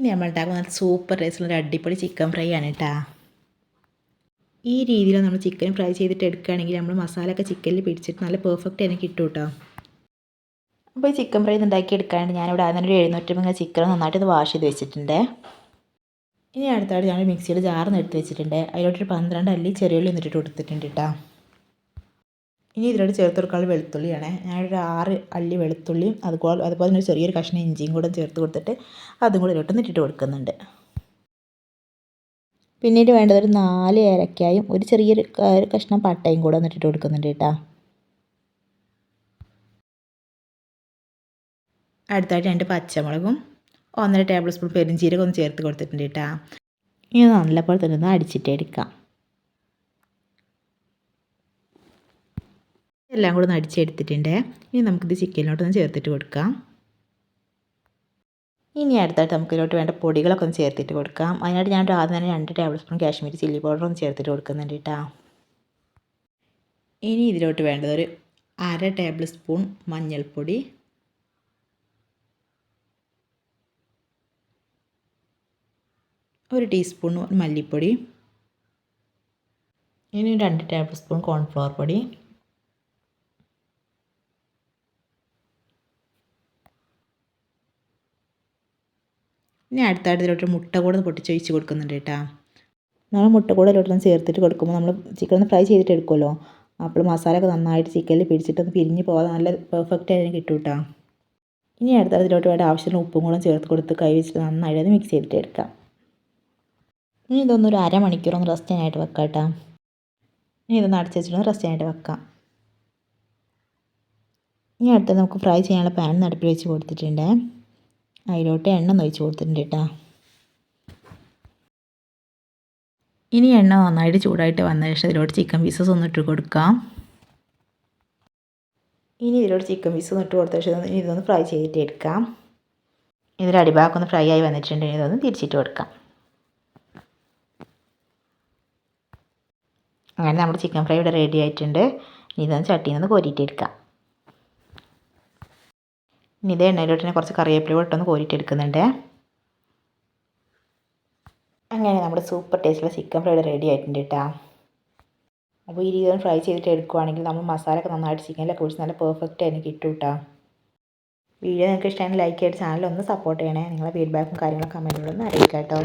ഇനി നമ്മൾ ഉണ്ടാക്കുന്ന നല്ല സൂപ്പർ ടേസ്റ്റുള്ള ഒരു അടിപൊളി ചിക്കൻ ഫ്രൈ ആണ് കേട്ടോ ഈ രീതിയിൽ നമ്മൾ ചിക്കൻ ഫ്രൈ ചെയ്തിട്ട് എടുക്കുകയാണെങ്കിൽ നമ്മൾ മസാലയൊക്കെ ചിക്കനിൽ പിടിച്ചിട്ട് നല്ല പെർഫെക്റ്റ് തന്നെ കിട്ടും കേട്ടോ അപ്പോൾ ഈ ചിക്കൻ ഫ്രൈ ഉണ്ടാക്കി എടുക്കാണ്ട് ഞാനിവിടെ ആദ്യം ഒരു എഴുന്നൂറ്റമ്പത് ചിക്കൻ നന്നായിട്ട് ഇത് വാഷ് ചെയ്ത് വെച്ചിട്ടുണ്ട്. ഇനി അടുത്തായിട്ട് ഞാൻ മിക്സിയിൽ ജാറിന്ന് എടുത്ത് വെച്ചിട്ടുണ്ട്. അതിലോട്ടൊരു പന്ത്രണ്ട് അല്ലി ചെറിയുള്ളി എന്നിട്ട് കൊടുത്തിട്ടുണ്ട് കേട്ടോ ഇനി ഇതിലോട്ട് ചേർത്ത് കൊടുക്കാനുള്ള വെളുത്തുള്ളിയാണ്. ഞാനൊരു ആറ് അല്ലി വെളുത്തുള്ളിയും അതുപോലെ അതുപോലെ തന്നെ ചെറിയൊരു കഷ്ണം ഇഞ്ചിയും കൂടെ ചേർത്ത് കൊടുത്തിട്ട് അതും കൂടെ ഇതിലോട്ട് ഇട്ടിട്ട് കൊടുക്കുന്നുണ്ട്. പിന്നീട് വേണ്ടത് ഒരു നാല് ഏലക്കായും ഒരു ചെറിയൊരു ഒരു കഷ്ണം പട്ടയും കൂടെ ഇട്ടിട്ട് കൊടുക്കുന്നുണ്ട് കേട്ടോ. അടുത്തായിട്ട് രണ്ട് പച്ചമുളകും ഒന്നര ടേബിൾ സ്പൂൺ പെരിഞ്ചീരകം ഒന്ന് ചേർത്ത് കൊടുത്തിട്ടുണ്ട് കേട്ടോ. ഇനി നല്ലപോലെ തന്നെ ഒന്ന് അടിച്ചിട്ട് എല്ലാം കൂടെ ഒന്ന് അടിച്ചെടുത്തിട്ടുണ്ട്. ഇനി നമുക്കിത് ചിക്കനിലോട്ടൊന്ന് ചേർത്തിട്ട് കൊടുക്കാം. ഇനി അടുത്തായിട്ട് നമുക്ക് ഇതിലോട്ട് വേണ്ട പൊടികളൊക്കെ ഒന്ന് ചേർത്തിട്ട് കൊടുക്കാം. അതിനായിട്ട് ഞാൻ ആദ്യം തന്നെ രണ്ട് tablespoon Kashmiri chilli powder ഒന്ന് ചേർത്തിട്ട് കൊടുക്കുന്നുണ്ട് കേട്ടോ. ഇനി ഇതിലോട്ട് വേണ്ടത് ഒരു അര ടേബിൾ സ്പൂൺ മഞ്ഞൾപ്പൊടി. ഒരു ടീസ്പൂൺ മല്ലിപ്പൊടി. ഇനി രണ്ട് ടേബിൾ സ്പൂൺ കോൺഫ്ലവർ പൊടി. ഇനി അടുത്തായിട്ട് ഇതിലോട്ട് മുട്ട കൂടെ പൊട്ടിച്ചൊഴിച്ച് കൊടുക്കുന്നുണ്ട് കേട്ടോ. നമ്മൾ മുട്ട കൂടെ ഇതിലോട്ടൊന്ന് ചേർത്തിട്ട് കൊടുക്കുമ്പോൾ നമ്മൾ ചിക്കൻ ഒന്ന് ഫ്രൈ ചെയ്തിട്ട് എടുക്കുമല്ലോ. അപ്പോൾ മസാല ഒക്കെ നന്നായിട്ട് ചിക്കനിൽ പിടിച്ചിട്ടൊന്ന് പിരിഞ്ഞ് പോകാതെ നല്ല പെർഫെക്റ്റ് ആയിട്ട് കിട്ടും കേട്ടോ. ഇനി അടുത്ത ഇതിലോട്ട് വേണ്ട ആവശ്യത്തിന് ഉപ്പും കൂടെ ചേർത്ത് കൊടുത്ത് കൈ വെച്ചിട്ട് നന്നായിട്ട് അത് മിക്സ് ചെയ്തിട്ട് എടുക്കാം. ഇനി ഇതൊന്ന് ഒരു അരമണിക്കൂർ ഒന്ന് റെസ്റ്റ് ചെയ്യാനായിട്ട് വെക്കാം കേട്ടോ. ഇനി ഇതൊന്ന് അടച്ച് വെച്ചിട്ട് റെസ്റ്റ് ചെയ്യാനായിട്ട് വെക്കാം. ഇനി അടുത്ത് നമുക്ക് ഫ്രൈ ചെയ്യാനുള്ള പാൻ നടുപ്പിൽ വെച്ച് കൊടുത്തിട്ടുണ്ട്. അതിലോട്ട് എണ്ണ ഒഴിച്ച് കൊടുത്തിട്ടുണ്ട് കേട്ടോ. ഇനി എണ്ണ നന്നായിട്ട് ചൂടായിട്ട് വന്ന ശേഷം ഇതിലോട്ട് ചിക്കൻ പീസസ് ഒന്ന് ഇട്ട് കൊടുക്കാം. ഇനി ഇതിലോട്ട് ചിക്കൻ പീസ് ഒന്ന് ഇട്ട് കൊടുത്ത ശേഷം ഇനി ഇതൊന്ന് ഫ്രൈ ചെയ്തിട്ട് എടുക്കാം. ഇതിന്റെ അടിഭാഗം ഒന്ന് ഫ്രൈ ആയി വന്നിട്ടുണ്ടെങ്കിൽ ഇതൊന്ന് തിരിച്ചിട്ട് കൊടുക്കാം. അങ്ങനെ നമ്മുടെ ചിക്കൻ ഫ്രൈ ഇവിടെ റെഡി ആയിട്ടുണ്ട്. ഇനി ഇതൊന്ന് ചട്ടിയിൽ നിന്ന് കോരിയിട്ട് എടുക്കാം. ഇനി ഇതേ എണ്ണയിലോട്ട് തന്നെ കുറച്ച് കറിവേപ്പില ഇട്ടൊന്ന് കോരിയിട്ട് എടുക്കുന്നുണ്ട്. അങ്ങനെ നമ്മുടെ സൂപ്പർ ടേസ്റ്റുള്ള ചിക്കൻ ഫ്രൈ ഇവിടെ റെഡി ആയിട്ടുണ്ട് കേട്ടോ. അപ്പോൾ ഈ രീതിയിൽ ഫ്രൈ ചെയ്തിട്ട് എടുക്കുവാണെങ്കിൽ നമ്മൾ മസാല ഒക്കെ നന്നായിട്ട് ചിക്കനിലൊക്കെ ഒഴിച്ച് നല്ല പെർഫെക്റ്റ് ആയിട്ട് കിട്ടും കേട്ടോ. വീഡിയോ നിങ്ങൾക്ക് ഇഷ്ടമായി ലൈക്ക് ചെയ്ത് ചാനൽ ഒന്ന് സപ്പോർട്ട് ചെയ്യണേ. നിങ്ങളുടെ ഫീഡ്ബാക്കും കാര്യങ്ങളൊക്കെ കമന്റിലൂടെ ഒന്ന് അറിയിക്കാം കേട്ടോ.